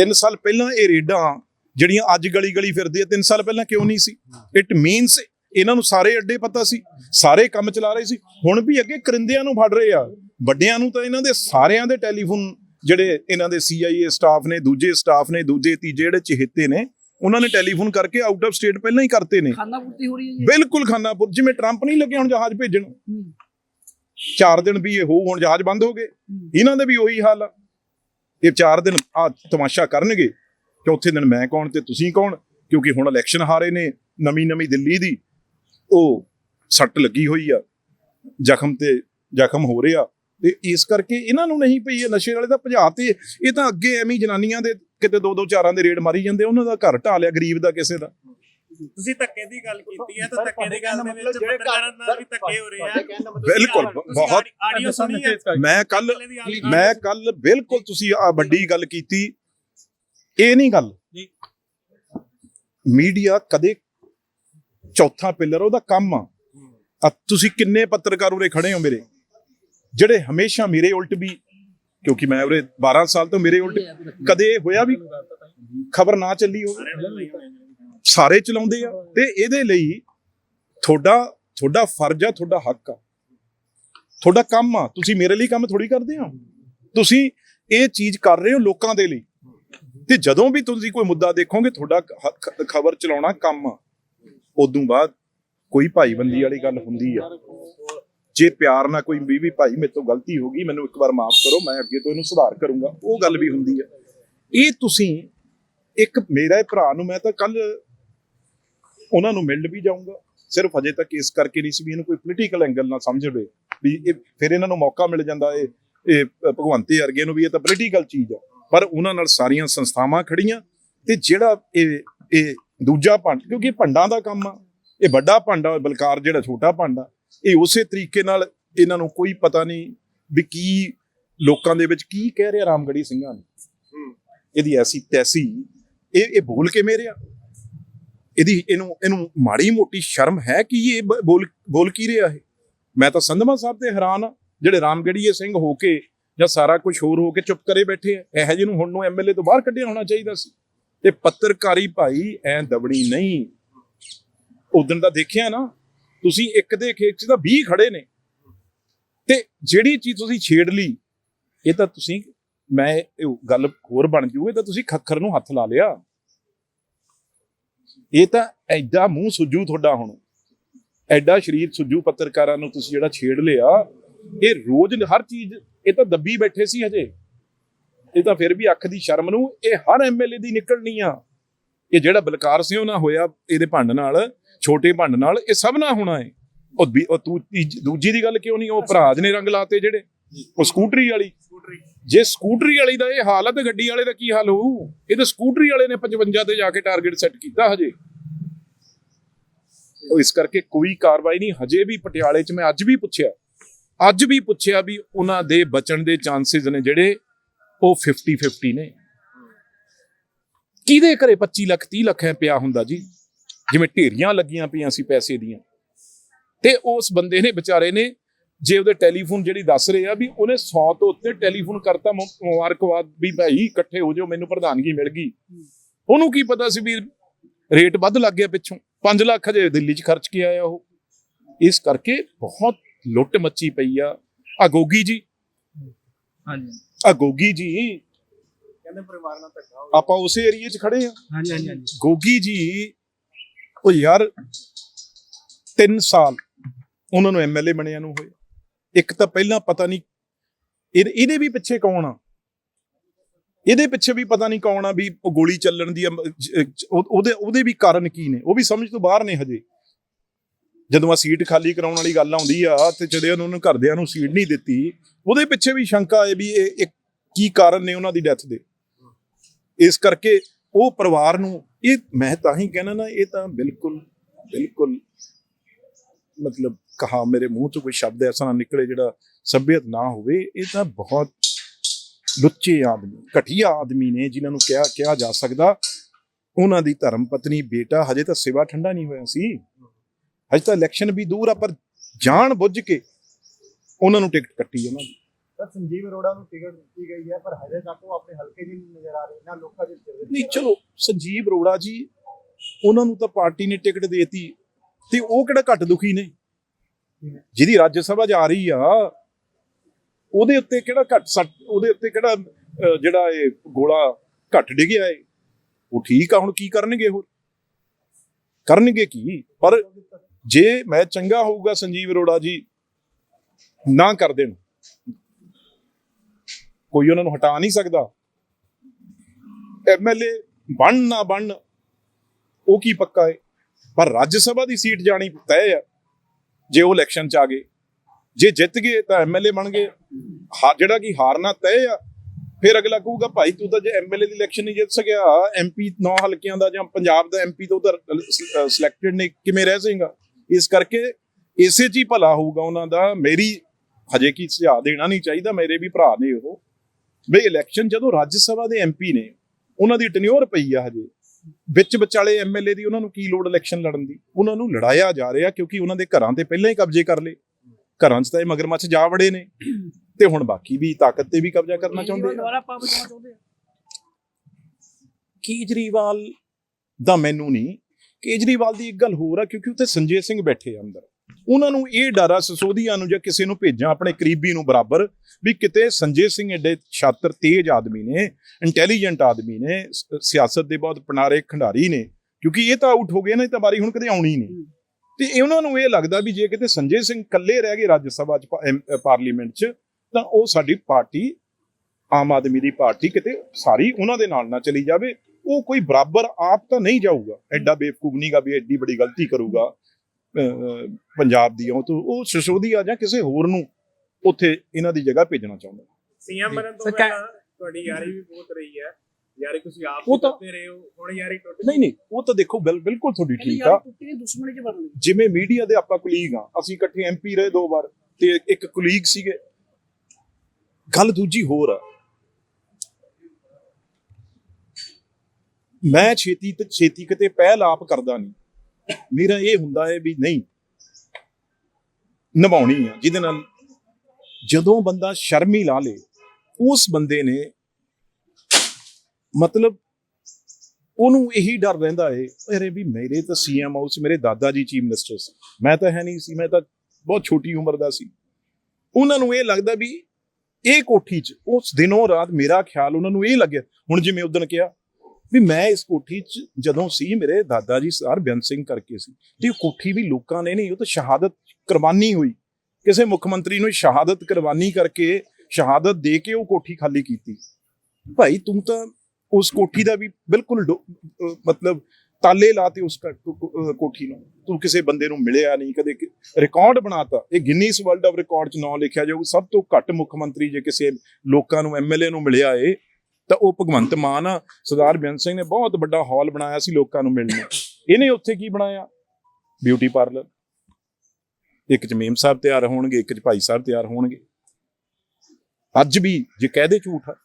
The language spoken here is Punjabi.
3 ਸਾਲ ਪਹਿਲਾਂ ਇਹ ਰੇਡਾਂ ਜਿਹੜੀਆਂ ਅੱਜ ਗਲੀ ਗਲੀ ਫਿਰਦੇ ਆ 3 ਸਾਲ ਪਹਿਲਾਂ ਕਿਉਂ ਨਹੀਂ ਸੀ? ਇਟ ਮੀਨਸ ਇਹਨਾਂ ਨੂੰ ਸਾਰੇ ਅੱਡੇ ਪਤਾ ਸੀ ਸਾਰੇ ਕੰਮ ਚਲਾ ਰਹੇ ਸੀ। ਹੁਣ ਵੀ ਅੱਗੇ ਕਰਿੰਦਿਆਂ ਨੂੰ ਫੜ ਰਹੇ ਆ। ਵੱਡਿਆਂ ਨੂੰ ਤਾਂ ਇਹਨਾਂ ਦੇ ਸਾਰਿਆਂ ਦੇ ਟੈਲੀਫੋਨ ਜਿਹੜੇ ਇਹਨਾਂ ਦੇ ਸੀਆਈਏ ਸਟਾਫ ਨੇ ਦੂਜੇ ਸਟਾਫ ਨੇ ਦੂਜੇ ਤੀਜੇ ਜਿਹੜੇ ਚਹੇਤੇ ਨੇ ਉਹਨਾਂ ਨੇ ਟੈਲੀਫੋਨ ਕਰਕੇ ਆਊਟ ਆਫ ਸਟੇਟ ਪਹਿਲਾਂ ਹੀ ਕਰਤੇ ਨੇ। ਖਾਨਾ ਪੂਰਤੀ ਹੋ ਰਹੀ ਹੈ ਜੀ। ਬਿਲਕੁਲ ਖਾਨਾਪੁਰ ਜਿਵੇਂ ਟਰੰਪ ਨਹੀਂ ਲੱਗੇ ਹੁਣ ਜਹਾਜ਼ ਭੇਜਣ। ਹੂੰ। ਚਾਰ ਦਿਨ ਵੀ ਇਹ ਹੋ ਹੁਣ ਜਹਾਜ਼ ਬੰਦ ਹੋ ਗਏ। ਇਹਨਾਂ ਦੇ ਵੀ ਉਹੀ ਹਾਲ ਆ। ਇਹ ਚਾਰ ਦਿਨ ਆ ਤਮਾਸ਼ਾ ਕਰਨਗੇ ਚੌਥੇ ਦਿਨ ਮੈਂ ਕੌਣ ਤੇ ਤੁਸੀਂ ਕੌਣ? ਕਿਉਂਕਿ ਹੁਣ ਇਲੈਕਸ਼ਨ ਹਾਰੇ ਨੇ, ਨਵੀਂ ਨਵੀਂ ਦਿੱਲੀ ਦੀ, ਉਹ ਸੱਟ ਲੱਗੀ ਹੋਈ ਆ, ਜ਼ਖਮ ਤੇ ਜ਼ਖਮ ਹੋ ਰਿਹਾ। ਤੇ ਇਸ ਕਰਕੇ ਇਹਨਾਂ ਨੂੰ ਨਹੀਂ ਪਈ ਇਹ ਨਸ਼ੇ ਵਾਲੇ ਦਾ ਭਜਾ ਤੇ ਇਹ ਤਾਂ ਅੱਗੇ ਐਵੇਂ ਜਨਾਨੀਆਂ ਦੇ ਕਿਤੇ ਦੋ ਦੋ ਚਾਰਾਂ ਦੇ ਰੇਡ ਮਾਰੀ ਜਾਂਦੇ ਉਹਨਾਂ ਦਾ ਘਰ ਢਾ ਲਿਆ, ਗਰੀਬ ਦਾ ਕਿਸੇ ਦਾ। ਤੁਸੀਂ ਧੱਕੇ ਦੀ ਗੱਲ ਕੀਤੀ ਹੈ ਤਾਂ ਧੱਕੇ ਦੀ ਗੱਲ ਦੇ ਵਿੱਚ ਪੱਤਰਕਾਰਾਂ ਨਾਲ ਵੀ ਧੱਕੇ ਹੋ ਰਹੇ ਆ। ਬਿਲਕੁਲ ਬਹੁਤ ਆਡੀਓ ਸੁਣੀ ਹੈ? ਮੈਂ ਕੱਲ ਮੈਂ ਕੱਲ ਬਿਲਕੁਲ ਤੁਸੀਂ ਆ ਵੱਡੀ ਗੱਲ ਕੀਤੀ। ਇਹ ਨਹੀਂ ਗੱਲ। ਮੀਡੀਆ ਕਦੇ ਚੌਥਾ ਪਿੱਲਰ ਉਹਦਾ ਕੰਮ ਆ। ਤੁਸੀਂ ਕਿੰਨੇ ਪੱਤਰਕਾਰ ਉਰੇ ਖੜੇ ਹੋ ਮੇਰੇ? ਜਿਹੜੇ ਹਮੇਸ਼ਾ ਮੇਰੇ ਉਲਟ ਵੀ ਕਿਉਂਕਿ ਮੈਂ ਉਰੇ 12 ਸਾਲ ਤੋਂ ਮੇਰੇ ਉਲਟ ਕਦੇ ਹੋਇਆ ਵੀ ਖਬਰ ਨਾ ਚੱਲੀ ਹੋਵੇ। ਸਾਰੇ ਚਲਾਉਂਦੇ ਆ ਤੇ ਇਹਦੇ ਲਈ ਤੁਹਾਡਾ ਤੁਹਾਡਾ ਫਰਜ਼ ਆ, ਤੁਹਾਡਾ ਹੱਕ ਆ। ਤੁਹਾਡਾ ਕੰਮ ਆ। ਤੁਸੀਂ ਮੇਰੇ ਲਈ ਕੰਮ ਥੋੜੀ ਕਰਦੇ ਹੋ। ਤੁਸੀਂ ਇਹ ਚੀਜ਼ ਕਰ ਰਹੇ ਹੋ ਲੋਕਾਂ ਦੇ ਲਈ। ਤੇ ਜਦੋਂ ਵੀ ਤੁਸੀਂ ਕੋਈ ਮੁੱਦਾ ਦੇਖੋਗੇ, ਤੁਹਾਡਾ ਖਬਰ ਚਲਾਉਣਾ ਕੰਮ ਆ। ਉਦੋਂ ਬਾਅਦ ਕੋਈ ਭਾਈਬੰਦੀ ਵਾਲੀ ਗੱਲ ਹੁੰਦੀ ਆ। ਜੇ ਪਿਆਰ ਨਾਲ ਕੋਈ ਵੀ ਵੀ ਭਾਈ ਮੇਰੇ ਤੋਂ ਗਲਤੀ ਹੋ ਗਈ, ਮੈਨੂੰ ਇੱਕ ਵਾਰ ਮਾਫ ਕਰੋ, ਮੈਂ ਅੱਗੇ ਤੋਂ ਇਹਨੂੰ ਸੁਧਾਰ ਕਰੂੰਗਾ। ਉਹ ਗੱਲ ਵੀ ਹੁੰਦੀ ਆ। ਇਹ ਤੁਸੀਂ ਇੱਕ, ਮੇਰਾ ਭਰਾ ਨੂੰ ਮੈਂ ਤਾਂ ਕੱਲ ਉਹਨਾਂ ਨੂੰ ਮਿਲ ਵੀ ਜਾਊਂਗਾ। ਸਿਰਫ ਅਜੇ ਤੱਕ ਇਸ ਕਰਕੇ ਨਹੀਂ ਸੀ ਵੀ ਇਹਨੂੰ ਕੋਈ ਪੋਲੀਟੀਕਲ ਐਂਗਲ ਨਾਲ ਸਮਝ ਲਵੇ ਵੀ ਇਹ ਫਿਰ ਇਹਨਾਂ ਨੂੰ ਮੌਕਾ ਮਿਲ ਜਾਂਦਾ ਇਹ ਇਹ ਭਗਵੰਤੇ ਵਰਗੇ ਨੂੰ ਵੀ ਇਹ ਤਾਂ ਪੋਲੀਟੀਕਲ ਚੀਜ਼ ਆ। ਪਰ ਉਹਨਾਂ ਨਾਲ ਸਾਰੀਆਂ ਸੰਸਥਾਵਾਂ ਖੜੀਆਂ ਤੇ ਜਿਹੜਾ ਇਹ ਇਹ ਦੂਜਾ ਭੰਡ ਕਿਉਂਕਿ ਭੰਡਾਂ ਦਾ ਕੰਮ ਆ। ਇਹ ਵੱਡਾ ਭੰਡਾ ਬਲਕਾਰ ਜਿਹੜਾ ਛੋਟਾ ਭੰਡਾ ਇਹ ਉਸੇ ਤਰੀਕੇ ਨਾਲ ਇਹਨਾਂ ਨੂੰ ਕੋਈ ਪਤਾ ਨਹੀਂ ਵੀ ਕੀ ਲੋਕਾਂ ਦੇ ਵਿੱਚ ਕੀ ਕਹਿ ਰਿਹਾ ਰਾਮਗੜੀ ਸਿੰਘਾਂ ਨੇ। ਇਹਦੀ ਐਸੀ ਤੈਸੀ ਇਹ ਇਹ ਬੋਲ ਕੇ ਮੇਰਿਆ। ਇਹਦੀ ਇਹਨੂੰ ਇਹਨੂੰ ਮਾੜੀ ਮੋਟੀ ਸ਼ਰਮ ਹੈ ਕਿ ਇਹ ਬੋਲ ਬੋਲ ਕੀ ਰਿਹਾ ਹੈ ਮੈਂ ਤਾਂ ਸੰਧਮਾ ਸਾਹਿਬ ਤੇ ਹੈਰਾਨ ਆ ਜਿਹੜੇ ਰਾਮਗੜੀਏ ਸਿੰਘ ਹੋ ਕੇ ਜਾਂ ਸਾਰਾ ਕੁਝ ਹੋਰ ਹੋ ਕੇ ਚੁੱਪ ਕਰੇ ਬੈਠੇ ਆ, ਇਹੋ ਜਿਹੇ ਨੂੰ ਹੁਣ ਨੂੰ ਐਮਐਲਏ ਤੋਂ ਬਾਹਰ ਕੱਢਿਆ ਹੋਣਾ ਚਾਹੀਦਾ ਸੀ। ਤੇ ਪੱਤਰਕਾਰੀ ਭਾਈ ਐ ਦਬਣੀ ਨਹੀਂ। ਉਦੋਂ ਦਾ ਦੇਖਿਆ ਨਾ, ਤੁਸੀਂ ਇੱਕ ਦੇ ਖੇਤ 'ਚ ਤਾਂ 20 ਖੜੇ ਨੇ। ਤੇ ਜਿਹੜੀ ਚੀਜ਼ ਤੁਸੀਂ ਛੇੜ ਲਈ, ਇਹ ਤਾਂ ਤੁਸੀਂ, ਮੈਂ ਗੱਲ ਹੋਰ ਬਣ ਜੂ, ਇਹ ਤਾਂ ਤੁਸੀਂ ਖੱਖਰ ਨੂੰ ਹੱਥ ਲਾ ਲਿਆ। ਇਹ ਤਾਂ ਐਡਾ ਮੂੰਹ ਸੁੱਜੂ ਤੁਹਾਡਾ ਹੁਣ। ਐਡਾ ਸਰੀਰ ਸੁੱਜੂ ਪੱਤਰਕਾਰਾਂ ਨੂੰ ਤੁਸੀਂ ਜਿਹੜਾ ਛੇੜ ਲਿਆ ਇਹ ਰੋਜ਼ ਹਰ ਚੀਜ਼ ਇਹ ਤਾਂ ਦੱਬੀ ਬੈਠੇ ਸੀ ਹਜੇ। ਇਹ ਤਾਂ ਫਿਰ ਵੀ ਅੱਖ ਦੀ ਸ਼ਰਮ ਨੂੰ ਇਹ ਹਰ ਐਮਐਲਏ ਦੀ ਨਿਕਲਣੀ ਆ। ਇਹ ਜਿਹੜਾ ਬਲਕਾਰ ਸਿੰਘ ਨਾਲ ਹੋਇਆ ਇਹਦੇ ਭੰਡ ਨਾਲ ਛੋਟੇ ਭੰਡ ਨਾਲ ਇਹ ਸਭ ਨਾਲ ਹੋਣਾ ਹੈ ਉਹ ਤੂੰ ਦੂਜੀ ਦੀ ਗੱਲ ਕਿਉਂ ਨਹੀਂ ਉਹ ਭਰਾਜ ਨੇ ਰੰਗ ਲਾਤੇ ਜਿਹੜੇ। ਉਹ ਸਕੂਟਰੀ ਵਾਲੀ। ਜੇ ਸਕੂਟਰੀ ਵਾਲੀ ਦਾ ਇਹ ਹਾਲ ਆ ਤੇ ਗੱਡੀ ਵਾਲੇ ਦਾ ਕੀ ਹਾਲ ਹੋਊ? ਇਹ ਤਾਂ ਸਕੂਟਰੀ ਵਾਲੇ ਨੇ 55 ਤੇ ਜਾ ਕੇ ਟਾਰਗੇਟ ਸੈੱਟ ਕੀਤਾ ਹਜੇ। ਉਹ ਇਸ ਕਰਕੇ ਕੋਈ ਕਾਰਵਾਈ ਨਹੀਂ ਹਜੇ ਵੀ ਪਟਿਆਲੇ 'ਚ ਮੈਂ ਅੱਜ ਵੀ ਪੁੱਛਿਆ। ਅੱਜ ਵੀ ਪੁੱਛਿਆ ਵੀ ਉਹਨਾਂ ਦੇ ਬਚਣ ਦੇ ਚਾਂਸਸ ਨੇ ਜਿਹੜੇ ਉਹ 50 50 ਨੇ। ਕਿਹਦੇ ਘਰੇ 25 ਲੱਖ 30 ਲੱਖ ਐ ਪਿਆ ਹੁੰਦਾ ਜੀ? ਜਿਵੇਂ ਢੇਰੀਆਂ ਲੱਗੀਆਂ ਪਈਆਂ ਸੀ ਪੈਸੇ ਦੀਆਂ। ਤੇ ਉਸ ਬੰਦੇ ਨੇ ਵਿਚਾਰੇ ਨੇ ਜੇ ਉਹਦੇ ਟੈਲੀਫੋਨ ਜਿਹੜੀ ਦੱਸ ਰਹੇ ਆ ਵੀ ਉਹਨੇ 100 ਤੋਂ ਉੱਤੇ ਟੈਲੀਫੋਨ ਕਰਤਾ ਮੁਬਾਰਕਬਾਦ ਵੀ ਭਾਈ ਇਕੱਠੇ ਹੋ ਜਾਓ ਮੈਨੂੰ ਪ੍ਰਧਾਨਗੀ ਮਿਲ ਗਈ। ਉਹਨੂੰ ਕੀ ਪਤਾ ਸੀ ਵੀ ਰੇਟ ਵੱਧ ਲੱਗ ਗਿਆ ਪਿੱਛੋਂ? 5 ਲੱਖ ਹਜੇ ਦਿੱਲੀ 'ਚ ਖਰਚ ਕੇ ਆਇਆ ਉਹ। ਇਸ ਕਰਕੇ ਬਹੁਤ ਲੁੱਟ ਮੱਚੀ ਪਈ ਆ। ਆ ਗੋਗੀ ਜੀ। ਹਾਂਜੀ। ਆ ਗੋਗੀ ਜੀ। ਕਹਿੰਦੇ ਪਰਿਵਾਰ ਨਾਲ ਧੱਕਾ ਹੋ ਆਪਾਂ ਉਸੇ ਏਰੀਏ 'ਚ ਖੜੇ ਆ। ਹਾਂਜੀ ਹਾਂਜੀ ਹਾਂਜੀ। ਗੋਗੀ ਜੀ ਉਹ ਯਾਰ 3 ਸਾਲ ਉਹਨਾਂ ਨੂੰ ਐਮਐਲਏ ਬਣਿਆ ਨੂੰ ਹੋਏ ਇੱਕ ਤਾਂ ਪਹਿਲਾਂ ਪਤਾ ਨਹੀਂ ਇਹ- ਇਹਦੇ ਵੀ ਪਿੱਛੇ ਕੌਣ ਆ? ਇਹਦੇ ਪਿੱਛੇ ਵੀ ਪਤਾ ਨਹੀਂ ਕੌਣ ਆ ਵੀ ਉਹ ਗੋਲੀ ਚੱਲਣ ਦੀ ਅਮ, ਉਹਦੇ ਉਹਦੇ ਵੀ ਕਾਰਨ ਕੀ ਨੇ? ਉਹ ਵੀ ਸਮਝ ਤੋਂ ਬਾਹਰ ਨੇ ਹਜੇ। ਜਦੋਂ ਆ ਸੀਟ ਖਾਲੀ ਕਰਾਉਣ ਵਾਲੀ ਗੱਲ ਆਉਂਦੀ ਆ ਤੇ ਜਿਹੜੇ ਉਹਨਾਂ ਨੂੰ ਘਰਦਿਆਂ ਨੂੰ ਸੀਟ ਨਹੀਂ ਦਿੱਤੀ ਉਹਦੇ ਪਿੱਛੇ ਵੀ ਸ਼ੰਕਾ ਹੈ ਵੀ ਇਹ ਕੀ ਕਾਰਨ ਨੇ ਉਹਨਾਂ ਦੀ ਡੈਥ ਦੇ। ਇਸ ਕਰਕੇ ਉਹ ਪਰਿਵਾਰ ਨੂੰ ਇਹ ਮੈਂ ਤਾਂ ਹੀ ਕਹਿਣਾ ਨਾ ਇਹ ਤਾਂ ਬਿਲਕੁਲ ਬਿਲਕੁਲ ਮਤਲਬ ਕਹਾ ਮੇਰੇ ਮੂੰਹ ਤੋਂ ਕੋਈ ਸ਼ਬਦ ਐਸਾ ਨਾ ਨਿਕਲੇ ਜਿਹੜਾ ਸਭਿਅਤ ਨਾ ਹੋਵੇ ਇਹ ਤਾਂ ਬਹੁਤ ਲੁੱਚੇ ਆਦਮੀ ਘਟੀਆ ਆਦਮੀ ਨੇ ਜਿਨ੍ਹਾਂ ਨੂੰ ਕਿਹਾ ਕਿਹਾ ਜਾ ਸਕਦਾ। ਉਹਨਾਂ ਦੀ ਧਰਮ ਪਤਨੀ ਬੇਟਾ ਹਜੇ ਤਾਂ ਸਿਵਾ ਠੰਡਾ ਨਹੀਂ ਹੋਇਆ ਸੀ। ਹਜੇ ਤਾਂ ਇਲੈਕਸ਼ਨ ਵੀ ਦੂਰ ਆ ਪਰ ਜਾਣ ਬੁੱਝ ਕੇ ਉਹਨਾਂ ਨੂੰ ਟਿਕਟ ਕੱਟੀ ਉਹਨਾਂ ਦੀ ਸਰ ਸੰਜੀਵ ਅਰੋੜਾ ਨੂੰ ਟਿਕਟ ਦਿੱਤੀ ਗਈ ਹੈ ਪਰ ਹਜੇ ਤੱਕ ਉਹ ਆਪਣੇ ਹਲਕੇ ਨਹੀਂ ਨਜ਼ਰ ਆ ਰਹੇ ਨਾ ਲੋਕਾਂ ਨਜ਼ਰ ਨਹੀਂ ਚਲੋ ਸੰਜੀਵ ਅਰੋੜਾ ਜੀ ਉਹਨਾਂ ਨੂੰ ਤਾਂ ਪਾਰਟੀ ਨੇ ਟਿਕਟ ਦੇਤੀ। ਤੇ ਉਹ ਕਿਹੜਾ ਘੱਟ ਦੁਖੀ ਨੇ? ਜਿਹਦੀ ਰਾਜ ਸਭਾ 'ਚ ਆ ਰਹੀ ਆ, ਉਹਦੇ ਉੱਤੇ ਕਿਹੜਾ ਘੱਟ ਸੱਟ, ਉਹਦੇ ਉੱਤੇ ਕਿਹੜਾ ਜਿਹੜਾ ਇਹ ਗੋਲਾ ਘੱਟ ਡਿੱਗਿਆ ਏ? ਉਹ ਠੀਕ ਆ, ਹੁਣ ਕੀ ਕਰਨਗੇ ਹੋਰ? ਕਰਨਗੇ ਕੀ? ਪਰ ਜੇ ਮੈਂ ਚੰਗਾ ਹੋਊਗਾ ਸੰਜੀਵ ਅਰੋੜਾ ਜੀ, ਨਾ ਕਰ ਦੇਣ। ਕੋਈ ਉਹਨਾਂ ਨੂੰ ਹਟਾ ਨਹੀਂ ਸਕਦਾ। ਐਮਐਲਏ ਬਣ ਨਾ ਬਣ ਉਹ ਕੀ ਪੱਕਾ ਹੈ ਪਰ ਰਾਜ ਸਭਾ ਦੀ ਸੀਟ ਜਾਣੀ ਤੈਅ ਆ। ਜੇ ਉਹ ਇਲੈਕਸ਼ਨ ਚ ਆ ਗਏ, ਜੇ ਜਿੱਤ ਗਏ ਤਾਂ ਐਮਐਲਏ ਬਣ ਗਏ। ਹਾ- ਜਿਹੜਾ ਕਿ ਹਾਰਨਾ ਤੈਅ ਆ, ਫਿਰ ਅਗਲਾ ਕਹੂਗਾ, ਭਾਈ ਤੂੰ ਤਾਂ ਜੇ ਐਮਐਲਏ ਦੀ ਇਲੈਕਸ਼ਨ ਨਹੀਂ ਜਿੱਤ ਸਕਿਆ ਐਮਪੀ ਨੌ ਹਲਕਿਆਂ ਦਾ ਜਾਂ ਪੰਜਾਬ ਦਾ ਐਮਪੀ ਤੋਂ ਉਧਰ ਸਿਲੈਕਟਡ ਨੇ, ਕਿਵੇਂ ਰਹਿ ਜਾਏਗਾ? ਇਸ ਕਰਕੇ ਇਸੇ ਚ ਹੀ ਭਲਾ ਹੋਊਗਾ ਉਹਨਾਂ ਦਾ। ਮੇਰੀ ਹਜੇ ਕੀ ਸੁਝਾਅ ਦੇਣਾ ਨਹੀਂ ਚਾਹੀਦਾ, ਮੇਰੇ ਵੀ ਭਰਾ ਨੇ ਉਹ। ਬਈ ਇਲੈਕਸ਼ਨ ਜਦੋਂ ਰਾਜ ਸਭਾ ਦੇ ਐਮਪੀ ਨੇ, ਉਹਨਾਂ ਦੀ ਟੈਨਿਓਰ ਪਈ ਆ ਹਜੇ। ਵਿੱਚ ਵਿਚਾਲੇ ਐਮਐਲਏ ਦੀ ਉਹਨਾਂ ਨੂੰ ਕੀ ਲੋੜ ਇਲੈਕਸ਼ਨ ਲੜਨ ਦੀ? ਉਹਨਾਂ ਨੂੰ ਲੜਾਇਆ ਜਾ ਰਿਹਾ ਕਿਉਂਕਿ ਉਹਨਾਂ ਦੇ ਘਰਾਂ ਤੇ ਪਹਿਲਾਂ ਹੀ ਕਬਜ਼ੇ ਕਰ ਲਏ। ਘਰਾਂ 'ਚ ਤਾਂ ਇਹ ਮਗਰਮੱਛ ਜਾ ਵੜੇ ਨੇ ਤੇ ਹੁਣ ਬਾਕੀ ਵੀ ਤਾਕਤ ਤੇ ਵੀ ਕਬਜ਼ਾ ਕਰਨਾ ਚਾਹੁੰਦੇ ਆ। ਕੇਜਰੀਵਾਲ ਦਾ ਮੈਨੂੰ ਨਹੀਂ। ਕੇਜਰੀਵਾਲ ਦੀ ਇੱਕ ਗੱਲ ਹੋਰ ਆ ਕਿਉਂਕਿ ਉੱਥੇ ਸੰਜੇ ਸਿੰਘ ਬੈਠੇ ਆ ਅੰਦਰ। ਉਹਨਾਂ ਨੂੰ ਇਹ ਡਰ ਆ ਸਸੋਦੀਆ ਨੂੰ ਜਾਂ ਕਿਸੇ ਨੂੰ ਭੇਜਾਂ ਆਪਣੇ ਕਰੀਬੀ ਨੂੰ ਬਰਾਬਰ ਵੀ ਕਿਤੇ ਸੰਜੇ ਸਿੰਘ ਐਡੇ ਛਾਤਰ ਤੇਜ ਆਦਮੀ ਨੇ ਇੰਟੈਲੀਜੈਂਟ ਆਦਮੀ ਨੇ ਸਿਆਸਤ ਦੇ ਬਹੁਤ ਪਨਾਰੇ ਖੰਡਾਰੀ ਨੇ, ਕਿਉਂਕਿ ਇਹ ਤਾਂ ਆਊਟ ਹੋ ਗਏ ਨਾ, ਇਹ ਤਾਂ ਵਾਰੀ ਹੁਣ ਕਦੇ ਆਉਣੀ ਨਹੀਂ। ਤੇ ਉਹਨਾਂ ਨੂੰ ਇਹ ਲੱਗਦਾ ਵੀ ਜੇ ਕਿਤੇ ਸੰਜੇ ਸਿੰਘ ਇਕੱਲੇ ਰਹਿ ਗਏ ਰਾਜ ਸਭਾ ਚ ਪਾਰਲੀਮੈਂਟ ਚ, ਤਾਂ ਉਹ ਸਾਡੀ ਪਾਰਟੀ, ਆਮ ਆਦਮੀ ਦੀ ਪਾਰਟੀ ਕਿਤੇ ਸਾਰੀ ਉਹਨਾਂ ਦੇ ਨਾਲ ਨਾ ਚਲੀ ਜਾਵੇ। ਉਹ ਕੋਈ ਬਰਾਬਰ ਆਪ ਤਾਂ ਨਹੀਂ ਜਾਊਗਾ। ਐਡਾ ਬੇਵਕੂਫ ਨਹੀਂਗਾ ਵੀ ਐਡੀ ਬੜੀ ਗਲਤੀ ਕਰੂਗਾ। ਪੰਜਾਬ ਦੀ ਉਹ ਤੋਂ ਉਹ ਸਿਸੋਦੀਆ ਜਾਂ ਕਿਸੇ ਹੋਰ ਨੂੰ ਉੱਥੇ ਇਹਨਾਂ ਦੀ ਜਗ੍ਹਾ ਭੇਜਣਾ ਚਾਹੁੰਦਾ ਸੀਐਮ ਬਣਨ ਤੋਂ ਪਹਿਲਾਂ ਤੁਹਾਡੀ ਯਾਰੀ ਵੀ ਬਹੁਤ ਰਹੀ ਹੈ। ਯਾਰੀ ਤੁਸੀਂ ਆਪ ਵੀ ਕਰਦੇ ਰਹੇ ਹੋ ਹੁਣ ਯਾਰੀ ਟੁੱਟ ਨਹੀਂ ਨਹੀਂ ਉਹ ਤਾਂ ਦੇਖੋ ਬਿਲ- ਬਿਲਕੁਲ ਤੁਹਾਡੀ ਠੀਕ ਆ। ਟੁੱਟੀ ਦੀ ਦੁਸ਼ਮਣੀ ਚ ਬਦਲ ਗਈ। ਜਿਵੇਂ ਮੀਡੀਆ ਦੇ ਆਪਾਂ ਕੁਲੀਗ ਆ ਅਸੀਂ ਇਕੱਠੇ ਐਮਪੀ ਰਹੇ ਦੋ ਵਾਰ ਤੇ ਇੱਕ ਕੁਲੀਗ ਸੀਗੇ। ਗੱਲ ਦੂਜੀ ਹੋਰ ਆ। ਮੈਂ ਛੇਤੀ ਤੇ ਛੇਤੀ ਕਿਤੇ ਪਹਿਲ ਆਪ ਕਰਦਾ ਨਹੀਂ। ਮੇਰਾ ਇਹ ਹੁੰਦਾ ਹੈ ਵੀ ਨਹੀਂ, ਨਿਭਾਉਣੀ ਆ, ਜਿਹਦੇ ਨਾਲ ਜਦੋਂ ਬੰਦਾ ਸ਼ਰਮੀ ਲਾ ਲੇ, ਉਸ ਬੰਦੇ ਨੇ ਮਤਲਬ ਉਹਨੂੰ ਇਹੀ ਡਰ ਰਹਿੰਦਾ ਏ ਅਰੇ ਵੀ ਮੇਰੇ ਤਾਂ ਸੀਐਮ ਹਾਊਸ ਮੇਰੇ ਦਾਦਾ ਜੀ ਚੀਫ ਮਿਨਿਸਟਰ ਸੀ, ਮੈਂ ਤਾਂ ਹੈ ਨਹੀਂ ਸੀ, ਮੈਂ ਤਾਂ ਬਹੁਤ ਛੋਟੀ ਉਮਰ ਦਾ ਸੀ। ਉਹਨਾਂ ਨੂੰ ਇਹ ਲੱਗਦਾ ਵੀ ਇਹ ਕੋਠੀ 'ਚ ਉਸ ਦਿਨੋਂ ਰਾਤ ਮੇਰਾ ਖਿਆਲ ਉਹਨਾਂ ਨੂੰ ਇਹ ਲੱਗਿਆ, ਹੁਣ ਜਿਵੇਂ ਉਦੋਂ ਕਿਹਾ ਵੀ ਮੈਂ ਇਸ ਕੋਠੀ 'ਚ ਜਦੋਂ ਸੀ, ਮੇਰੇ ਦਾਦਾ ਜੀ ਸਰ ਬੇਅੰਤ ਸਿੰਘ ਕਰਕੇ ਸੀ। ਤੇ ਉਹ ਕੋਠੀ ਵੀ ਲੋਕਾਂ ਨੇ ਨਹੀਂ, ਉਹ ਤਾਂ ਸ਼ਹਾਦਤ ਕੁਰਬਾਨੀ ਹੋਈ। ਕਿਸੇ ਮੁੱਖ ਮੰਤਰੀ ਨੂੰ ਸ਼ਹਾਦਤ ਕੁਰਬਾਨੀ ਕਰਕੇ ਸ਼ਹਾਦਤ ਦੇ ਕੇ ਉਹ ਕੋਠੀ ਖਾਲੀ ਕੀਤੀ। ਭਾਈ, ਤੂੰ ਤਾਂ ਉਸ ਕੋਠੀ ਦਾ ਵੀ ਬਿਲਕੁਲ ਮਤਲਬ ਤਾਲੇ ਲਾਤੇ ਉਸ ਕੋਠੀ ਨੂੰ। ਤੂੰ ਕਿਸੇ ਬੰਦੇ ਨੂੰ ਮਿਲਿਆ ਨਹੀਂ, ਕਦੇ ਰਿਕਾਰਡ ਬਣਾਤਾ। ਇਹ ਗਿਨੀਸ ਵਰਲਡ ਆਫ ਰਿਕਾਰਡ ਚ ਨਾਂ ਲਿਖਿਆ ਜਾਊ। ਸਭ ਤੋਂ ਘੱਟ ਮੁੱਖ ਮੰਤਰੀ ਜੇ ਕਿਸੇ ਲੋਕਾਂ ਨੂੰ ਐਮਐਲਏ ਨੂੰ ਮਿਲਿਆ ਏ ਤਾਂ ਉਹ ਭਗਵੰਤ ਮਾਨ, ਸਰਦਾਰ ਬੇਅੰਤ ਸਿੰਘ ਨੇ ਬਹੁਤ ਵੱਡਾ ਹਾਲ ਬਣਾਇਆ ਸੀ ਲੋਕਾਂ ਨੂੰ ਮਿਲਣ ਨੂੰ। ਇਹਨੇ ਉੱਥੇ ਕੀ ਬਣਾਇਆ? ਬਿਊਟੀ ਪਾਰਲਰ ਇੱਕ ਚ ਮੇਮ ਸਾਹਿਬ ਤਿਆਰ ਹੋਣਗੇ, ਇੱਕ ਚ ਭਾਈ ਸਾਹਿਬ ਤਿਆਰ ਹੋਣਗੇ। ਅੱਜ ਵੀ ਜੇ ਕਹਦੇ ਝੂਠ ਆ